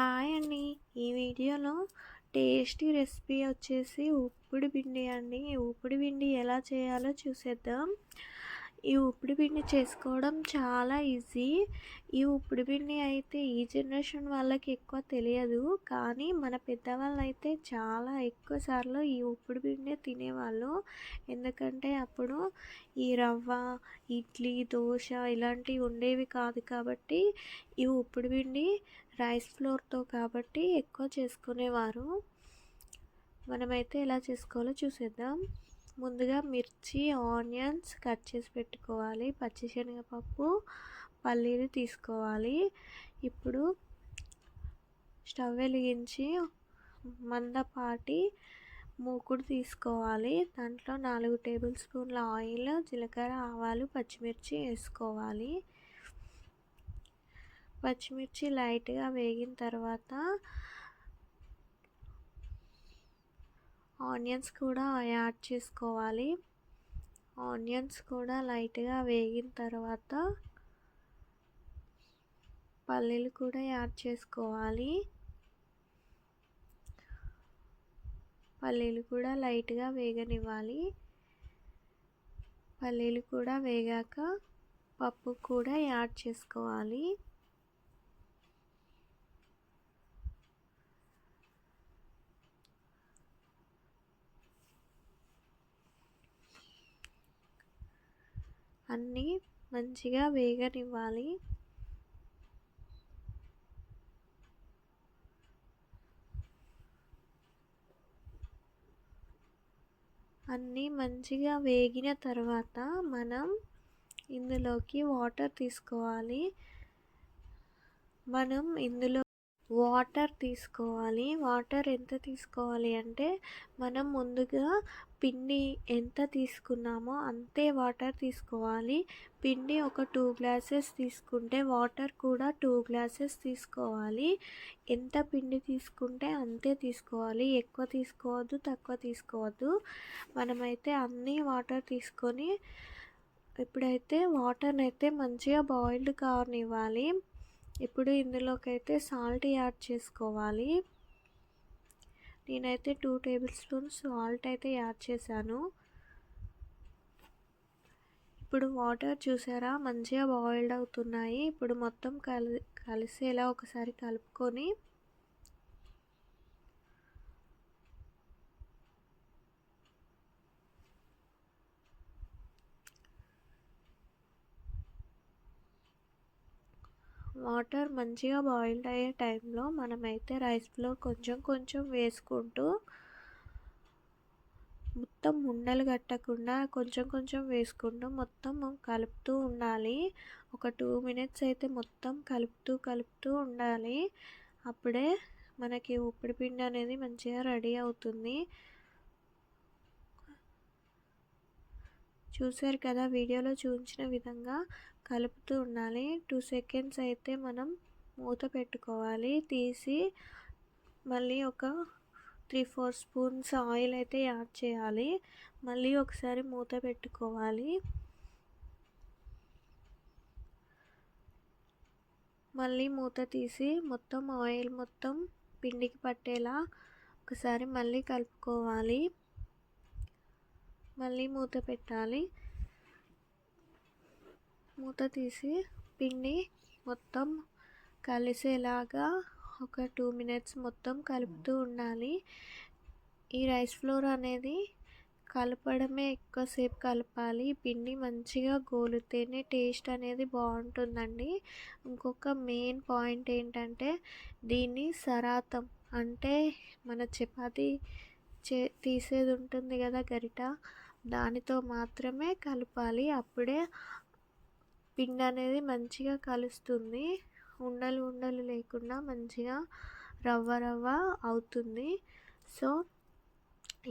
Hi అండి. ఈ వీడియోలో టేస్టీ రెసిపీ వచ్చేసి ఉప్పుడు పిండి అండి. ఉప్పుడు పిండి ఎలా చేయాలో చూసేద్దాం. ఈ ఉప్పుడు పిండి చేసుకోవడం చాలా ఈజీ. ఈ ఉప్పుడు పిండి అయితే ఈ జనరేషన్ వాళ్ళకి ఎక్కువ తెలియదు. కానీ మన పెద్దవాళ్ళు అయితే చాలా ఎక్కువ సార్లు ఈ ఉప్పుడు పిండి తినేవాళ్ళు. ఎందుకంటే అప్పుడు ఈ రవ్వ ఇడ్లీ దోశ ఇలాంటివి ఉండేవి కాదు కాబట్టి ఈ ఉప్పుడు పిండి రైస్ ఫ్లోర్తో కాబట్టి ఎక్కువ చేసుకునేవారు. మనమైతే ఎలా చేసుకోవాలో చూసేద్దాం. ముందుగా మిర్చి ఆనియన్స్ కట్ చేసి పెట్టుకోవాలి. పచ్చిశనగపప్పు పల్లీలు తీసుకోవాలి. ఇప్పుడు స్టవ్ వెలిగించి మందపాటి మూకుడు తీసుకోవాలి. దాంట్లో నాలుగు టేబుల్ స్పూన్ల ఆయిల్ జీలకర్ర ఆవాలు పచ్చిమిర్చి వేసుకోవాలి. పచ్చిమిర్చి లైట్గా వేగిన తర్వాత ఆనియన్స్ కూడా యాడ్ చేసుకోవాలి. ఆనియన్స్ కూడా లైట్గా వేగిన తర్వాత పల్లీలు కూడా యాడ్ చేసుకోవాలి. పల్లీలు కూడా లైట్గా వేగనివ్వాలి. పల్లీలు కూడా వేగాక పప్పు కూడా యాడ్ చేసుకోవాలి. అన్నీ మంచిగా వేగనివ్వాలి. అన్నీ మంచిగా వేగిన తర్వాత మనం ఇందులోకి వాటర్ తీసుకోవాలి. మనం ఇందులో వాటర్ తీసుకోవాలి. వాటర్ ఎంత తీసుకోవాలి అంటే మనం ముందుగా పిండి ఎంత తీసుకున్నామో అంతే వాటర్ తీసుకోవాలి. పిండి ఒక టూ గ్లాసెస్ తీసుకుంటే వాటర్ కూడా టూ గ్లాసెస్ తీసుకోవాలి. ఎంత పిండి తీసుకుంటే అంతే తీసుకోవాలి. ఎక్కువ తీసుకోవద్దు తక్కువ తీసుకోవద్దు. మనమైతే అన్నీ వాటర్ తీసుకొని ఇప్పుడైతే వాటర్ని అయితే మంచిగా బాయిల్డ్ కావనివ్వాలి ఇప్పుడు ఇందులోకైతే సాల్ట్ యాడ్ చేసుకోవాలి. నేనైతే టూ టేబుల్ స్పూన్స్ సాల్ట్ అయితే యాడ్ చేశాను. ఇప్పుడు వాటర్ చూసారా? మంచిగా బాయిల్డ్ అవుతున్నాయి. ఇప్పుడు మొత్తం కలి కలిసేలా ఒకసారి కలుపుకొని వాటర్ మంచిగా బాయిల్డ్ అయ్యే టైంలో మనమైతే రైస్ ఫ్లోర్ కొంచెం కొంచెం వేసుకుంటూ మొత్తం ఉండలు కట్టకుండా కొంచెం కొంచెం వేసుకుంటూ మొత్తం కలుపుతూ ఉండాలి. ఒక టూ మినిట్స్ అయితే మొత్తం కలుపుతూ కలుపుతూ ఉండాలి. అప్పుడే మనకి ఉప్పుడు పిండి అనేది మంచిగా రెడీ అవుతుంది. చూసారు కదా వీడియోలో చూపించిన విధంగా కలుపుతూ ఉండాలి. టూ సెకండ్స్ అయితే మనం మూత పెట్టుకోవాలి. తీసి మళ్ళీ ఒక త్రీ ఫోర్ స్పూన్స్ ఆయిల్ అయితే యాడ్ చేయాలి. మళ్ళీ ఒకసారి మూత పెట్టుకోవాలి. మళ్ళీ మూత తీసి మొత్తం ఆయిల్ మొత్తం పిండికి పట్టేలా ఒకసారి మళ్ళీ కలుపుకోవాలి. మళ్ళీ మూత పెట్టాలి. మూత తీసి పిండి మొత్తం కలిసేలాగా ఒక టూ మినిట్స్ మొత్తం కలుపుతూ ఉండాలి. ఈ రైస్ ఫ్లోర్ అనేది కలపడమే ఎక్కువసేపు కలపాలి. పిండి మంచిగా గోలితేనే టేస్ట్ అనేది బాగుంటుందండి. ఇంకొక మెయిన్ పాయింట్ ఏంటంటే దీన్ని సరాతం అంటే మన చపాతి చే తీసేది ఉంటుంది కదా గరిట దానితో మాత్రమే కలపాలి. అప్పుడే పిండి అనేది మంచిగా కలుస్తుంది. ఉండలు ఉండలు లేకుండా మంచిగా రవ్వ రవ్వ అవుతుంది. సో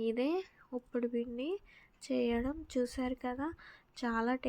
ఇదే ఉప్పుడు పిండి చేయడం చూసారు కదా చాలా టే